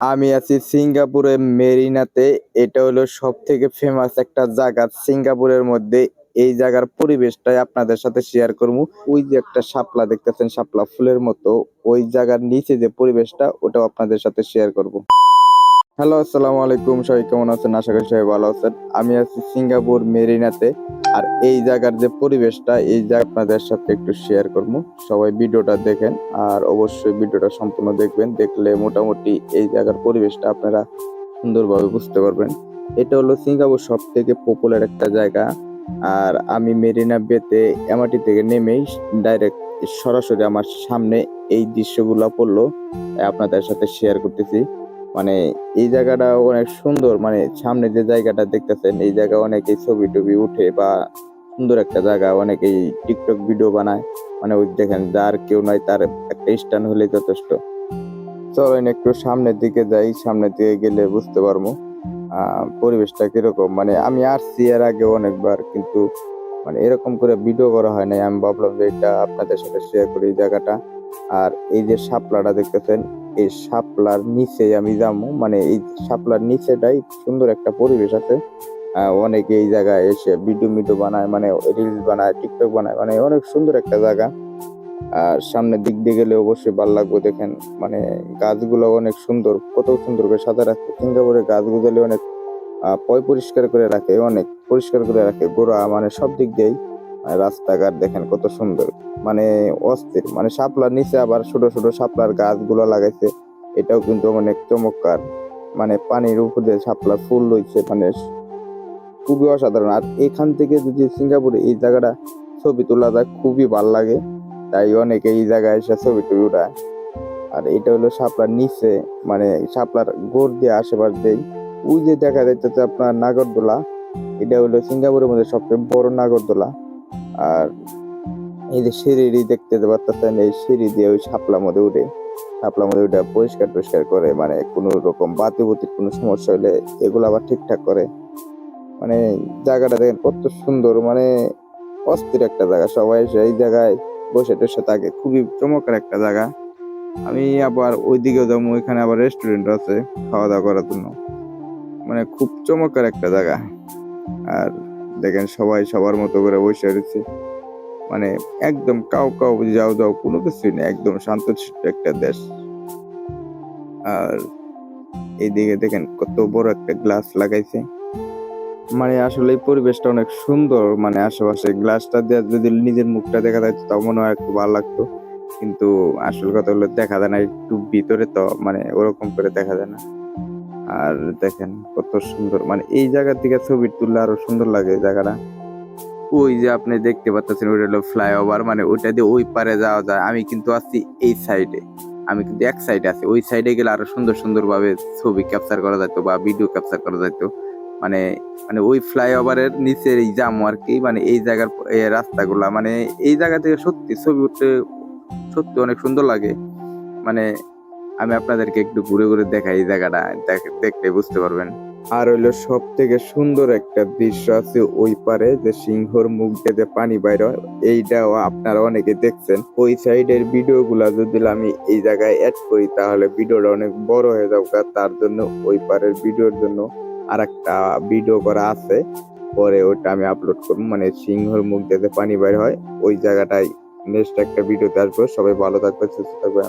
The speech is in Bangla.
আমি আছি সিঙ্গাপুরের মেরিনাতে। এটা হলো সব থেকে ফেমাস একটা জায়গা সিঙ্গাপুরের মধ্যে। এই জায়গার পরিবেশটাই আপনাদের সাথে শেয়ার করব। ওই যে একটা শাপলা দেখতেছেন, শাপলা ফুলের মতো। ওই জায়গার নিচে যে পরিবেশটা, ওটাও আপনাদের সাথে শেয়ার করব। হ্যালো, আসসালামু আলাইকুম। সবাই কেমন আছেন? আশা করি সবাই ভালো আছেন। আমি আছি সিঙ্গাপুর, মেরিনাতে। আর এই জায়গার যে পরিবেশটা, এই জায়গা আপনাদের সাথে একটু শেয়ার করব। সবাই ভিডিওটা দেখেন আর অবশ্যই ভিডিওটা সম্পূর্ণ দেখবেন। দেখলে মোটামুটি এই জায়গার পরিবেশটা আপনারা সুন্দরভাবে বুঝতে পারবেন। এটা হলো সিঙ্গাপুর সব থেকে পপুলার একটা জায়গা। আর আমি মেরিনা বেতে, এমআরটি থেকে নেমেই ডাইরেক্ট সরাসরি আমার সামনে এই দৃশ্যগুলো পড়ল। আপনাদের সাথে শেয়ার করতেছি। মানে এই জায়গাটা অনেক সুন্দর মানে সামনে যে জায়গাটা দেখতেছেন, এই জায়গা অনেকেই ছবি টবি উঠে বা সুন্দর একটা জায়গা অনেকেই টিকটক ভিডিও বানায়। মানে ওই দেখেন, যার কেউ নয় তার একটা স্ট্যান্ড হলেই যথেষ্ট। চলেন একটু সামনের দিকে যাই, সামনের দিকে গেলে বুঝতে পারব পরিবেশটা কীরকম। মানে আমি আসছি এর আগে অনেকবার, কিন্তু মানে এরকম করে ভিডিও করা হয় নাই। আমি ভাবলাম যে এটা আপনাদের সাথে শেয়ার করি এই জায়গাটা। আর এই যে শাপলাটা দেখতেছেন এই শাপলার নিচে আমি যাব। মানে এই শাপলার নিচেটাই সুন্দর একটা পরিবেশ আছে। অনেকে এই জায়গায় এসে ভিডিও মিডিও বানায় মানে রিলস বানায় টিকটক বানায় মানে অনেক সুন্দর একটা জায়গা। আর সামনের দিক দিয়ে গেলে অবশ্যই ভালো লাগবে দেখেন। মানে গাছগুলো অনেক সুন্দর কত সুন্দর করে সাদা রাখে সিঙ্গাপুরে গাছগুলো অনেক আহ, পয় পরিষ্কার করে রাখে অনেক পরিষ্কার করে রাখে গোড়া মানে সব দিক দিয়েই। রাস্তাঘাট দেখেন কত সুন্দর। মানে অস্থির মানে শাপলার নিচে আবার ছোট ছোট শাপলার গাছগুলো লাগাইছে। এটাও কিন্তু অনেক চমৎকার। মানে পানির উপর দিয়ে শাপলার ফুল রয়েছে মানে খুবই অসাধারণ। আর এখান থেকে যদি সিঙ্গাপুরে এই জায়গাটা ছবি তোলা যায়, খুবই ভালো লাগে। তাই অনেকে এই জায়গায় এসে ছবি টবি উঠায় আর এটা হলো শাপলার নিচে মানে শাপলার গোড় দিয়ে আশেপাশ দেই ওই যে দেখা যাইতেছে আপনার নাগরদোলা, এটা হলো সিঙ্গাপুরের মধ্যে সবচেয়ে বড় নাগরদোলা। আর এই যে সিঁড়ি দেখতে পাচ্ছেন এই সিঁড়ি দিয়ে ওই শাপলার মধ্যে উঠে শাপলার মধ্যে উঠে পরিষ্কার টরিষ্কার করে মানে কোনো রকম বাতি বুতির কোনো সমস্যা হলে এগুলো আবার ঠিকঠাক করে। মানে জায়গাটা দেখেন কত সুন্দর মানে অস্থির একটা জায়গা। সবাই এই জায়গায় বসে টসে থাকে, খুবই চমৎকার একটা জায়গা। আমি আবার ওইদিকেও যাব, ওইখানে আবার রেস্টুরেন্ট আছে খাওয়া দাওয়া করার জন্য। মানে খুব চমৎকার একটা জায়গা। আর দেখেন সবাই সবার মতো করে বসে রয়েছে। মানে একদম কাউ কাউ যাও যাও কোনো কিছুই নেই, একদম শান্তশিষ্ট একটা দেশ। আর এইদিকে দেখেন কত বড় একটা গ্লাস লাগাইছে। মানে আসলে এই পরিবেশটা অনেক সুন্দর মানে আশেপাশে গ্লাসটা দিয়ে যদি নিজের মুখটা দেখা যায় তাও মনে হয় একটু ভালো লাগতো। কিন্তু আসল কথা হলো দেখা যায় না, একটু ভিতরে তো মানে ওরকম করে দেখা যায় না। আর দেখেন কত সুন্দর মানে এই জায়গা থেকে ছবি তুললে আরও সুন্দর লাগে জায়গাটা। ওই যে আপনি দেখতে পাচ্ছেন, ওইটা হলো ফ্লাইওভার মানে ওইটা দিয়ে ওই পারে যাওয়া যায়। আমি কিন্তু আছি এই সাইডে আমি কিন্তু এক সাইডে আছি। ওই সাইডে গেলে আরও সুন্দর সুন্দর ভাবে ছবি ক্যাপচার করা যেত বা ভিডিও ক্যাপচার করা যেত মানে মানে ওই ফ্লাইওভারের নিচের এই জাম আর কি মানে এই জায়গার রাস্তাগুলা মানে এই জায়গা থেকে সত্যি ছবি উঠতে সত্যি অনেক সুন্দর লাগে। মানে আমি আপনাদেরকে একটু ঘুরে ঘুরে দেখাই এই জায়গাটা, দেখ- দেখলে বুঝতে পারবেন। আর হইল সব থেকে সুন্দর একটা দৃশ্য আছে ওই পারে যে সিংহর মুখ দিয়ে পানি বাইর হয়। এইটাও আপনারা অনেকে দেখছেন। ওই সাইডের ভিডিও গুলা যদি আমি এই জায়গায় অ্যাড করি, তাহলে ভিডিওটা অনেক বড় হয়ে যাবে। তার জন্য ওই পারের ভিডিওর জন্য আর একটা ভিডিও করা আছে। পরে ওটা আমি আপলোড করব। মানে সিংহর মুখ দিয়ে পানি বাইর হয়। ওই জায়গাটায় নেক্সট একটা ভিডিওতে আসব। সবাই ভালো থাকবে সুস্থ থাকবে